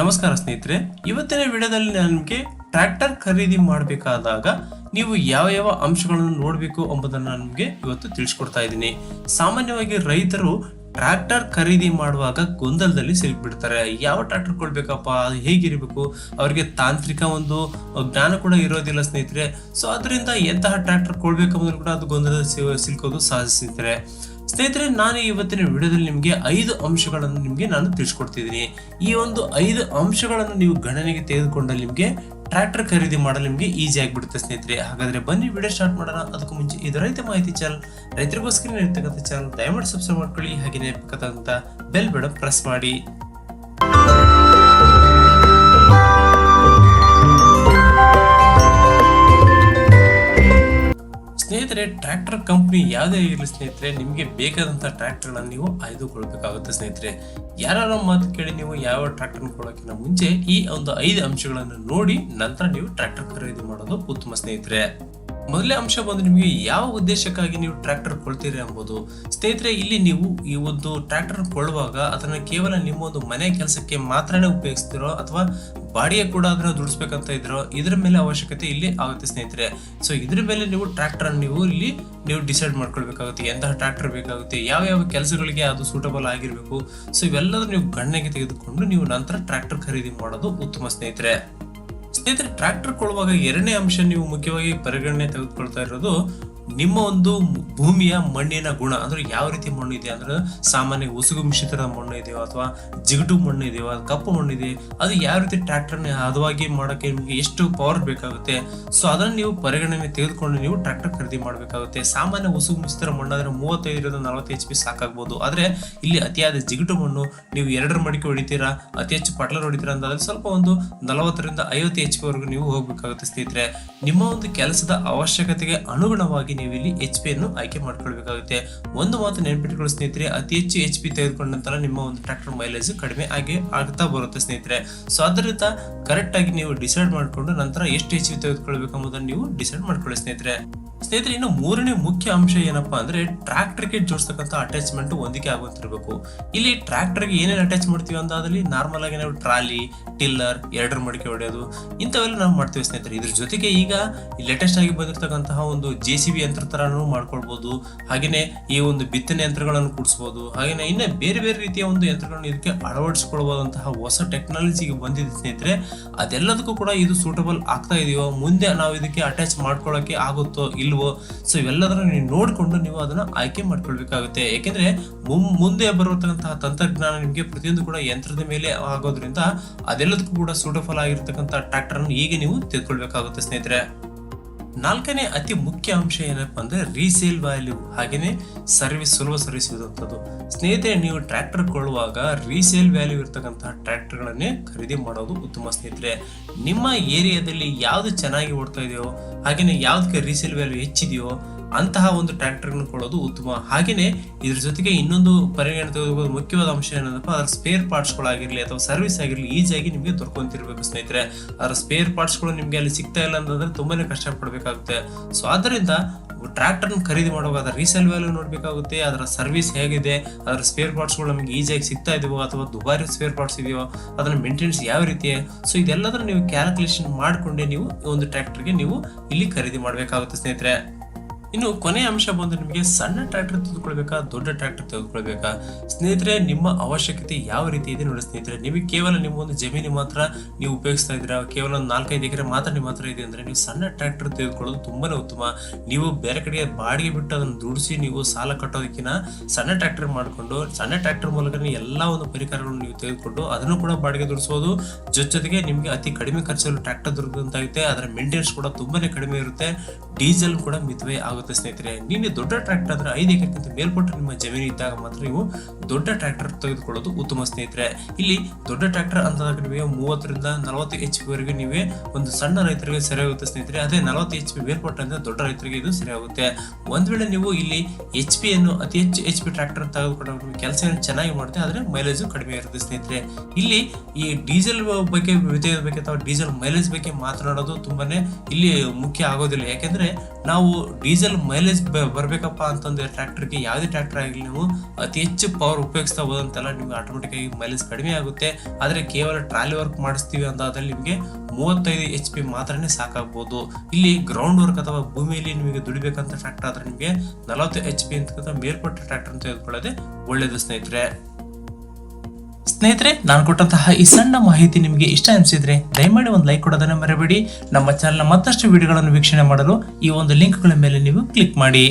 ನಮಸ್ಕಾರ ಸ್ನೇಹಿತರೆ, ಇವತ್ತಿನ ವಿಡಿಯೋದಲ್ಲಿ ನಾನು ನಿಮಗೆ ಟ್ರ್ಯಾಕ್ಟರ್ ಖರೀದಿ ಮಾಡಬೇಕಾದಾಗ ನೀವು ಯಾವ ಯಾವ ಅಂಶಗಳನ್ನು ನೋಡಬೇಕು ಎಂಬುದನ್ನು ನಾನು ನಿಮಗೆ ಇವತ್ತು ತಿಳಿಸ್ಕೊಡ್ತಾ ಇದ್ದೀನಿ. ಸಾಮಾನ್ಯವಾಗಿ ರೈತರು ಟ್ರ್ಯಾಕ್ಟರ್ ಖರೀದಿ ಮಾಡುವಾಗ ಗೊಂದಲದಲ್ಲಿ ಸಿಲುಕ್ಬಿಡ್ತಾರೆ. ಯಾವ ಟ್ರ್ಯಾಕ್ಟರ್ ಕೊಡ್ಬೇಕಪ್ಪ? ಅದು ಹೇಗಿರಬೇಕು? ಅವರಿಗೆ ತಾಂತ್ರಿಕ ಒಂದು ಜ್ಞಾನ ಕೂಡ ಇರೋದಿಲ್ಲ ಸ್ನೇಹಿತರೆ. ಸೊ ಅದರಿಂದ ಎಂತಹ ಟ್ರ್ಯಾಕ್ಟರ್ ಕೊಡ್ಬೇಕಂಬುದು ಕೂಡ ಅದು ಗೊಂದಲದಲ್ಲಿ ಸಿಲುಕೋದು ಸಹಜ ಸ್ನೇಹಿತರೆ, ನಾನು ಇವತ್ತಿನ ವಿಡಿಯೋದಲ್ಲಿ ನಿಮಗೆ ಐದು ಅಂಶಗಳನ್ನು ನಿಮಗೆ ನಾನು ತಿಳಿಸ್ಕೊಡ್ತಿದ್ದೀನಿ. ಈ ಒಂದು ಐದು ಅಂಶಗಳನ್ನು ನೀವು ಗಣನೆಗೆ ತೆಗೆದುಕೊಂಡಲ್ಲಿ ನಿಮಗೆ ಟ್ರ್ಯಾಕ್ಟರ್ ಖರೀದಿ ಮಾಡಲು ನಿಮಗೆ ಈಸಿ ಆಗಿಬಿಡುತ್ತೆ ಸ್ನೇಹಿತರೆ. ಹಾಗಾದ್ರೆ ಬನ್ನಿ ವಿಡಿಯೋ ಸ್ಟಾರ್ಟ್ ಮಾಡೋಣ. ಅದಕ್ಕೂ ಮುಂಚೆ ಇದು ರೈತ ಮಾಹಿತಿ ಚಾನಲ್. ರೈತರಿಗೋಸ್ಕರ ಇರ್ತಕ್ಕಂಥ ಚಾನಲ್ ದಯಮಾಡಿ ಸಬ್ಸ್ಕ್ರೈಬ್ ಮಾಡ್ಕೊಳ್ಳಿ. ಹಾಗೆಯೇ ಪಕ್ಕದಂತ ಬೆಲ್ ಬೇಡ ಪ್ರೆಸ್ ಮಾಡಿ. ಸ್ನೇಹಿತರೆ, ಟ್ರ್ಯಾಕ್ಟರ್ ಕಂಪ್ನಿ ಯಾವುದೇ ಇರಲಿ ಸ್ನೇಹಿತರೆ, ನಿಮಗೆ ಬೇಕಾದಂಥ ಟ್ರ್ಯಾಕ್ಟರ್ಗಳನ್ನು ನೀವು ಆಯ್ದುಕೊಳ್ಬೇಕಾಗುತ್ತೆ ಸ್ನೇಹಿತರೆ. ಯಾರು ಮಾತು ಕೇಳಿ ನೀವು ಯಾವ ಟ್ರ್ಯಾಕ್ಟರ್ ಕೊಡೋಕ್ಕಿಂತ ಮುಂಚೆ ಈ ಒಂದು ಐದು ಅಂಶಗಳನ್ನು ನೋಡಿ ನಂತರ ನೀವು ಟ್ರ್ಯಾಕ್ಟರ್ ಖರೀದಿ ಮಾಡೋದು ಉತ್ತಮ ಸ್ನೇಹಿತರೆ. ಮೊದಲೇ ಅಂಶ ಬಂದು ನಿಮಗೆ ಯಾವ ಉದ್ದೇಶಕ್ಕಾಗಿ ನೀವು ಟ್ರ್ಯಾಕ್ಟರ್ ಕೊಳ್ತೀರಿ ಎಂಬುದು. ಸ್ನೇಹಿತರೆ, ಇಲ್ಲಿ ನೀವು ಈ ಒಂದು ಟ್ರ್ಯಾಕ್ಟರ್ ಕೊಳ್ಳುವಾಗ ಅದನ್ನ ಕೇವಲ ನಿಮ್ಮ ಒಂದು ಮನೆ ಕೆಲಸಕ್ಕೆ ಮಾತ್ರನೇ ಉಪಯೋಗಿಸ್ತಿರೋ ಅಥವಾ ಬಾಡಿಗೆ ಕೂಡ ಅದನ್ನ ದುಡಿಸ್ಬೇಕಂತ ಇದ್ರು, ಇದ್ರ ಮೇಲೆ ಅವಶ್ಯಕತೆ ಇಲ್ಲಿ ಆಗುತ್ತೆ ಸ್ನೇಹಿತರೆ. ಸೊ ಇದ್ರ ಮೇಲೆ ನೀವು ಟ್ರ್ಯಾಕ್ಟರ್ ನೀವು ಇಲ್ಲಿ, ನೀವು ಡಿಸೈಡ್ ಮಾಡ್ಕೊಳ್ಬೇಕಾಗುತ್ತೆ. ಎಂತಹ ಟ್ರ್ಯಾಕ್ಟರ್ ಬೇಕಾಗುತ್ತೆ ಯಾವ ಯಾವ ಕೆಲಸಗಳಿಗೆ ಅದು ಸೂಟಬಲ್ ಆಗಿರಬೇಕು. ಸೊ ಇವೆಲ್ಲದೂ ನೀವು ಗಣನೆಗೆ ತೆಗೆದುಕೊಂಡು ನೀವು ನಂತರ ಟ್ರ್ಯಾಕ್ಟರ್ ಖರೀದಿ ಮಾಡೋದು ಉತ್ತಮ ಸ್ನೇಹಿತರೆ. ಸ್ನೇಹಿತರೆ ಟ್ರ್ಯಾಕ್ಟರ್ ಕೊಳ್ಳುವಾಗ ಎರಡನೇ ಅಂಶ ನೀವು ಮುಖ್ಯವಾಗಿ ಪರಿಗಣನೆ ತೆಗೆದುಕೊಳ್ತಾ ಇರೋದು ನಿಮ್ಮ ಒಂದು ಭೂಮಿಯ ಮಣ್ಣಿನ ಗುಣ, ಅಂದ್ರೆ ಯಾವ ರೀತಿ ಮಣ್ಣು ಇದೆ, ಅಂದ್ರೆ ಸಾಮಾನ್ಯ ಉಸುಗು ಮಿಶ್ರಿತ ಮಣ್ಣು ಇದೆಯೋ, ಅಥವಾ ಜಿಗಟು ಮಣ್ಣು ಇದೆಯೋ ಕಪ್ಪು ಮಣ್ಣು ಇದೆ, ಅದು ಯಾವ ರೀತಿ ಟ್ರ್ಯಾಕ್ಟರ್ನ ಹದವಾಗಿ ಮಾಡೋಕೆ ನಿಮಗೆ ಎಷ್ಟು ಪವರ್ ಬೇಕಾಗುತ್ತೆ? ಸೊ ಅದನ್ನು ನೀವು ಪರಿಗಣನೆ ತೆಗೆದುಕೊಂಡು ನೀವು ಟ್ರ್ಯಾಕ್ಟರ್ ಖರೀದಿ ಮಾಡಬೇಕಾಗುತ್ತೆ. ಸಾಮಾನ್ಯ ಉಸುಗು ಮಿಶ್ರಿತ ಮಣ್ಣು ಅಂದ್ರೆ ಮೂವತ್ತೈದರಿಂದ ನಲವತ್ತು ಎಚ್ ಪಿ ಸಾಕಾಗ್ಬೋದು. ಆದ್ರೆ ಇಲ್ಲಿ ಅತಿಯಾದ ಜಿಗಟು ಮಣ್ಣು, ನೀವು ಎರಡರ ಮಡಿಕೆ ಹೊಡಿತೀರಾ, ಅತಿ ಹೆಚ್ಚು ಪಟ್ಲರ್ ಹೊಡಿತೀರಾ ಅಂತಾದ್ರೆ ಸ್ವಲ್ಪ ಒಂದು ನಲವತ್ತರಿಂದ ಐವತ್ತು ಎಚ್ ಪಿ ವರೆಗೂ ನೀವು ಹೋಗಬೇಕಾಗುತ್ತೆ ಸ್ನೇಹಿತರೆ. ನಿಮ್ಮ ಒಂದು ಕೆಲಸದ ಅವಶ್ಯಕತೆಗೆ ಅನುಗುಣವಾಗಿ ನೀವು ಇಲ್ಲಿ ಎಚ್ ಪಿ ಅನ್ನು ಆಯ್ಕೆ ಮಾಡ್ಕೊಳ್ಬೇಕಾಗುತ್ತೆ. ಒಂದು ಮಾತು ನೆನಪಿಟ್ಕೊಳ್ಳಿ ಸ್ನೇಹಿತರೆ, ಅತಿ ಹೆಚ್ಚು ಎಚ್ ಪಿ ತೆಗೆದುಕೊಂಡ ನಂತರ ನಿಮ್ಮ ಒಂದು ಟ್ರ್ಯಾಕ್ಟರ್ ಮೈಲೇಜ್ ಕಡಿಮೆ ಆಗಿ ಆಗ್ತಾ ಬರುತ್ತೆ ಸ್ನೇಹಿತರೆ. ಸೊ ಅದರಿಂದ ಕರೆಕ್ಟ್ ಆಗಿ ನೀವು ಡಿಸೈಡ್ ಮಾಡಿಕೊಂಡು ನಂತರ ಎಷ್ಟು ಎಚ್ ಪಿ ತೆಗೆದುಕೊಳ್ಬೇಕು ಎಂಬುದನ್ನು ನೀವು ಡಿಸೈಡ್ ಮಾಡ್ಕೊಳ್ಳಿ ಸ್ನೇಹಿತರೆ. ಸ್ನೇಹಿತರೆ, ಇನ್ನು ಮೂರನೇ ಮುಖ್ಯ ಅಂಶ ಏನಪ್ಪಾ ಅಂದ್ರೆ ಟ್ರ್ಯಾಕ್ಟರ್ಗೆ ಜೋಡಿಸ್ತಕ್ಕಂಥ ಅಟ್ಯಾಚ್ಮೆಂಟ್ ಹೊಂದಿಕೆ ಆಗುತ್ತಿರಬೇಕು ಇಲ್ಲಿ ಟ್ರ್ಯಾಕ್ಟರ್ಗೆ ಏನೇನು ಅಟ್ಯಾಚ್ ಮಾಡ್ತೀವಿ ಅಂದಾದಲ್ಲಿ ನಾರ್ಮಲ್ ಆಗಿ ನಾವು ಟ್ರಾಲಿ, ಟಿಲ್ಲರ್, ಎರಡರ ಮಡಿಕೆ ಹೊಡೆಯೋದು ಇಂಥವೆಲ್ಲ ನಾವು ಮಾಡ್ತೀವಿ ಸ್ನೇಹಿತರೆ. ಇದ್ರ ಜೊತೆಗೆ ಈಗ ಲೇಟೆಸ್ಟ್ ಆಗಿ ಬಂದಿರತಕ್ಕಂತಹ ಒಂದು ಜೆ ಸಿ ಬಿ ಯಂತ್ರ ತರನು ಮಾಡ್ಕೊಳ್ಬಹುದು ಹಾಗೇನೆ ಈ ಒಂದು ಬಿತ್ತನೆ ಯಂತ್ರಗಳನ್ನು ಕೂಡಿಸಬಹುದು ಹಾಗೇನೆ ಇನ್ನ ಬೇರೆ ಬೇರೆ ರೀತಿಯ ಒಂದು ಯಂತ್ರಗಳನ್ನು ಇದಕ್ಕೆ ಅಳವಡಿಸ್ಕೊಳ್ಬೋದಂತಹ ಹೊಸ ಟೆಕ್ನಾಲಜಿಗೆ ಬಂದಿದೆ ಸ್ನೇಹಿತರೆ. ಅದೆಲ್ಲದಕ್ಕೂ ಕೂಡ ಇದು ಸೂಟಬಲ್ ಆಗ್ತಾ ಇದೆಯೋ, ಮುಂದೆ ನಾವು ಇದಕ್ಕೆ ಅಟ್ಯಾಚ್ ಮಾಡ್ಕೊಳ್ಳೋಕೆ ಆಗುತ್ತೋ ಇಲ್ವೋ, ಸೊ ಇವೆಲ್ಲದನ್ನು ನೀವು ನೋಡಿಕೊಂಡು ನೀವು ಅದನ್ನ ಆಯ್ಕೆ ಮಾಡ್ಕೊಳ್ಬೇಕಾಗುತ್ತೆ. ಏಕೆಂದರೆ ಮುಂದೆ ಬರುವಂತಹ ತಂತ್ರಜ್ಞಾನ ನಿಮಗೆ ಪ್ರತಿಯೊಂದು ಕೂಡ ಯಂತ್ರದ ಮೇಲೆ ಆಗೋದ್ರಿಂದ ಅದೆಲ್ಲದಕ್ಕೂ ಕೂಡ ಸೂಟಬಲ್ ಆಗಿರ್ತಕ್ಕಂಥ ಟ್ರ್ಯಾಕ್ಟರ್ ಈಗ ನೀವು ತೆಗೆದುಕೊಳ್ಬೇಕಾಗುತ್ತೆ ಸ್ನೇಹಿತರೆ. ನಾಲ್ಕನೇ ಅತಿ ಮುಖ್ಯ ಅಂಶ ಏನಪ್ಪಾ ಅಂದ್ರೆ ರೀಸೇಲ್ ವ್ಯಾಲ್ಯೂ ಹಾಗೇನೆ ಸರ್ವಿಸ್ ಸುಲಭ ಸರ್ವಿಸ್ ಇರುವಂಥದ್ದು. ಸ್ನೇಹಿತರೆ, ನೀವು ಟ್ರ್ಯಾಕ್ಟರ್ ಕೊಳ್ಳುವಾಗ ರೀಸೇಲ್ ವ್ಯಾಲ್ಯೂ ಇರ್ತಕ್ಕಂತಹ ಟ್ರ್ಯಾಕ್ಟರ್ಗಳನ್ನೇ ಖರೀದಿ ಮಾಡೋದು ಉತ್ತಮ ಸ್ನೇಹಿತರೆ. ನಿಮ್ಮ ಏರಿಯಾದಲ್ಲಿ ಯಾವ್ದು ಚೆನ್ನಾಗಿ ಓಡ್ತಾ ಇದೆಯೋ, ಹಾಗೇನೆ ಯಾವ್ದಕ್ಕೆ ರೀಸೇಲ್ ವ್ಯಾಲ್ಯೂ ಹೆಚ್ಚಿದೆಯೋ ಅಂತಹ ಒಂದು ಟ್ರ್ಯಾಕ್ಟರ್ನ ಕೊಡೋದು ಉತ್ತಮ. ಹಾಗೆಯೇ ಇದ್ರ ಜೊತೆಗೆ ಇನ್ನೊಂದು ತೆಗೆದುಕೊಳ್ಳೋದು ಮುಖ್ಯವಾದ ಅಂಶ ಏನಂದ್ರಪ್ಪ ಅದರ ಸ್ಪೇರ್ ಪಾರ್ಟ್ಸ್ಗಳಾಗಿರಲಿ ಅಥವಾ ಸರ್ವಿಸ್ ಆಗಿರಲಿ ಈಸಿಯಾಗಿ ನಿಮಗೆ ದೊರಕೊಂತಿರ್ಬೇಕು ಸ್ನೇಹಿತರೆ. ಅದರ ಸ್ಪೇರ್ ಪಾರ್ಟ್ಸ್ಗಳು ನಿಮಗೆ ಅಲ್ಲಿ ಸಿಗ್ತಾ ಇಲ್ಲ ಅಂತಂದ್ರೆ ತುಂಬಾನೇ ಕಷ್ಟಪಡಬೇಕಾಗುತ್ತೆ. ಸೊ ಆದ್ದರಿಂದ ಟ್ರ್ಯಾಕ್ಟರ್ನ ಖರೀದಿ ಮಾಡುವಾಗ ಅದರ ರೀಸೇಲ್ ವ್ಯಾಲ್ಯೂ ನೋಡಬೇಕಾಗುತ್ತೆ, ಅದರ ಸರ್ವಿಸ್ ಹೇಗಿದೆ, ಅದರ ಸ್ಪೇರ್ ಪಾರ್ಟ್ಸ್ಗಳು ನಮಗೆ ಈಸಿಯಾಗಿ ಸಿಗ್ತಾ ಇದೆಯೋ ಅಥವಾ ದುಬಾರಿ ಸ್ಪೇರ್ ಪಾರ್ಟ್ಸ್ ಇದೆಯೋ ಅದನ್ನ ಮೇಂಟೆನೆನ್ಸ್ ಯಾವ ರೀತಿ ಸೊ ಇದೆಲ್ಲದನ್ನ ನೀವು ಕ್ಯಾಲ್ಕುಲೇಷನ್ ಮಾಡಿಕೊಂಡೇ ನೀವು ಒಂದು ಟ್ರ್ಯಾಕ್ಟರ್ಗೆ ನೀವು ಇಲ್ಲಿ ಖರೀದಿ ಮಾಡಬೇಕಾಗುತ್ತೆ ಸ್ನೇಹಿತರೆ. ಇನ್ನು ಕೊನೆಯ ಅಂಶ ಬಂದು ನಿಮಗೆ ಸಣ್ಣ ಟ್ರ್ಯಾಕ್ಟರ್ ತೆಗೆದುಕೊಳ್ಬೇಕಾ, ದೊಡ್ಡ ಟ್ರ್ಯಾಕ್ಟರ್ ತೆಗೆದುಕೊಳ್ಬೇಕಾ? ಸ್ನೇಹಿತರೆ, ನಿಮ್ಮ ಅವಶ್ಯಕತೆ ಯಾವ ರೀತಿ ಇದೆ ನೋಡಿ ಸ್ನೇಹಿತರೆ. ನಿಮಗೆ ಕೇವಲ ನಿಮ್ಮ ಒಂದು ಜಮೀನು ಮಾತ್ರ ನೀವು ಉಪಯೋಗಿಸ್ತಾ ಇದ್ದೀರಾ? ಕೇವಲ ಒಂದು ನಾಲ್ಕೈದು ಎಕರೆ ಮಾತ್ರ ನಿಮ್ಮ ಹತ್ರ ಇದೆ ಅಂದ್ರೆ ನೀವು ಸಣ್ಣ ಟ್ರ್ಯಾಕ್ಟರ್ ತೆಗೆದುಕೊಳ್ಳೋದು ತುಂಬಾನೇ ಉತ್ತಮ. ನೀವು ಬೇರೆ ಕಡೆಗೆ ಬಾಡಿಗೆ ಬಿಟ್ಟು ಅದನ್ನು ದುಡಿಸಿ ನೀವು ಸಾಲ ಕಟ್ಟೋದಕ್ಕಿಂತ ಸಣ್ಣ ಟ್ರ್ಯಾಕ್ಟರ್ ಮಾಡಿಕೊಂಡು, ಸಣ್ಣ ಟ್ರ್ಯಾಕ್ಟರ್ ಮೂಲಕ ಎಲ್ಲ ಒಂದು ಪರಿಕರಗಳನ್ನು ನೀವು ತೆಗೆದುಕೊಂಡು ಅದನ್ನು ಕೂಡ ಬಾಡಿಗೆ ದುಡಿಸೋದು. ಜೊತೆ ಜೊತೆಗೆ ನಿಮಗೆ ಅತಿ ಕಡಿಮೆ ಖರ್ಚಲ್ಲಿ ಟ್ರ್ಯಾಕ್ಟರ್ ದೊರಕಂತಾಗುತ್ತೆ ಅದರ ಮೇಂಟೆನೆನ್ಸ್ ಕೂಡ ತುಂಬಾನೇ ಕಡಿಮೆ ಇರುತ್ತೆ. ಡೀಸೆಲ್ ಕೂಡ ಮಿತವೇ ಆಗುತ್ತೆ. ಸ್ನೇಹಿತರೆ. ನೀನು ದೊಡ್ಡ ಟ್ರ್ಯಾಕ್ಟರ್ ಆದರೆ ಐದು ಎಕರೆಗಿಂತ ಮೇಲ್ಪಟ್ಟು ನಿಮ್ಮ ಜಮೀನು ಇದ್ದಾಗ ಮಾತ್ರ ನೀವು ದೊಡ್ಡ ಟ್ರ್ಯಾಕ್ಟರ್ ತೆಗೆದುಕೊಳ್ಳೋದು ಉತ್ತಮ ಸ್ನೇಹಿತರೆ. ಇಲ್ಲಿ ದೊಡ್ಡ ಟ್ರ್ಯಾಕ್ಟರ್ ಅಂತಂದಾಗ ನಿಮಗೆ ಮೂವತ್ತರಿಂದ ನಲವತ್ತು ಎಚ್ ಪಿ ವರೆಗೆ ನೀವೇ ಒಂದು ಸಣ್ಣ ರೈತರಿಗೆ ಸರಿಯಾಗುತ್ತೆ ಸ್ನೇಹಿತರೆ. ಅದೇ ನಲವತ್ತು ಎಚ್ ಪಿ ಮೇಲ್ಪಟ್ಟಂದ್ರೆ ದೊಡ್ಡ ರೈತರಿಗೆ ಇದು ಸರಿಯಾಗುತ್ತೆ. ಒಂದು ವೇಳೆ ನೀವು ಇಲ್ಲಿ ಎಚ್ ಪಿ ಅನ್ನು ಅತಿ ಹೆಚ್ಚು ಎಚ್ ಪಿ ಟ್ರ್ಯಾಕ್ಟರ್ ತೆಗೆದುಕೊಂಡು ಕೆಲಸ ಚೆನ್ನಾಗಿ ಮಾಡುತ್ತೆ, ಆದರೆ ಮೈಲೇಜ್ ಕಡಿಮೆ ಇರುತ್ತೆ ಸ್ನೇಹಿತರೆ. ಇಲ್ಲಿ ಈ ಡೀಸೆಲ್ ಬಗ್ಗೆ ವಿಧಿ ಬಗ್ಗೆ ಅಥವಾ ಡೀಸೆಲ್ ಮೈಲೇಜ್ ಬಗ್ಗೆ ಮಾತನಾಡೋದು ತುಂಬಾನೇ ಇಲ್ಲಿ ಮುಖ್ಯ ಆಗೋದಿಲ್ಲ. ಯಾಕೆಂದ್ರೆ ನಾವು ಡೀಸೆಲ್ ಮೈಲೇಜ್ ಬರಬೇಕಪ್ಪ ಅಂತಂದ್ರೆ ಟ್ರ್ಯಾಕ್ಟರ್ಗೆ ಯಾವುದೇ ಟ್ರ್ಯಾಕ್ಟರ್ ಆಗಲಿ ನೀವು ಅತಿ ಹೆಚ್ಚು ಪವರ್ ಉಪಯೋಗಿಸ್ತಾ ಹೋದಂತೆಲ್ಲ ನಿಮಗೆ ಆಟೋಮೆಟಿಕ್ ಆಗಿ ಮೈಲೇಜ್ ಕಡಿಮೆ ಆಗುತ್ತೆ. ಆದರೆ ಕೇವಲ ಟ್ರಾಲಿ ವರ್ಕ್ ಮಾಡಿಸ್ತೀವಿ ಅಂತಾದಲ್ಲಿ ನಿಮಗೆ ಮೂವತ್ತೈದು ಎಚ್ ಪಿ ಮಾತ್ರನೇ ಸಾಕಾಗ್ಬೋದು. ಇಲ್ಲಿ ಗ್ರೌಂಡ್ ವರ್ಕ್ ಅಥವಾ ಭೂಮಿಯಲ್ಲಿ ನಿಮಗೆ ದುಡಿಬೇಕಂತ ಟ್ರ್ಯಾಕ್ಟರ್ ಆದರೆ ನಿಮಗೆ ನಲವತ್ತು ಎಚ್ ಪಿ ಅಂತ ಮೇಲ್ಪಟ್ಟ ಟ್ರ್ಯಾಕ್ಟರ್ ತೆಗೆದುಕೊಳ್ಳೋದೇ ಒಳ್ಳೆಯದು ಸ್ನೇಹಿತರೆ. ಸ್ನೇಹಿತರೆ, ನಾನು ಕೊಟ್ಟಂತಹ ಈ ಸಣ್ಣ ಮಾಹಿತಿ ನಿಮಗೆ ಇಷ್ಟ ಅನಿಸಿದ್ರೆ ದಯಮಾಡಿ ಒಂದು ಲೈಕ್ ಕೊಡೋದನ್ನ ಮರೆಯಬೇಡಿ ನಮ್ಮ ಚಾನಲ್ನ ಮತ್ತಷ್ಟು ವಿಡಿಯೋಗಳನ್ನು ವೀಕ್ಷಣೆ ಮಾಡಲು ಈ ಒಂದು ಲಿಂಕ್ಗಳ ಮೇಲೆ ನೀವು ಕ್ಲಿಕ್ ಮಾಡಿ.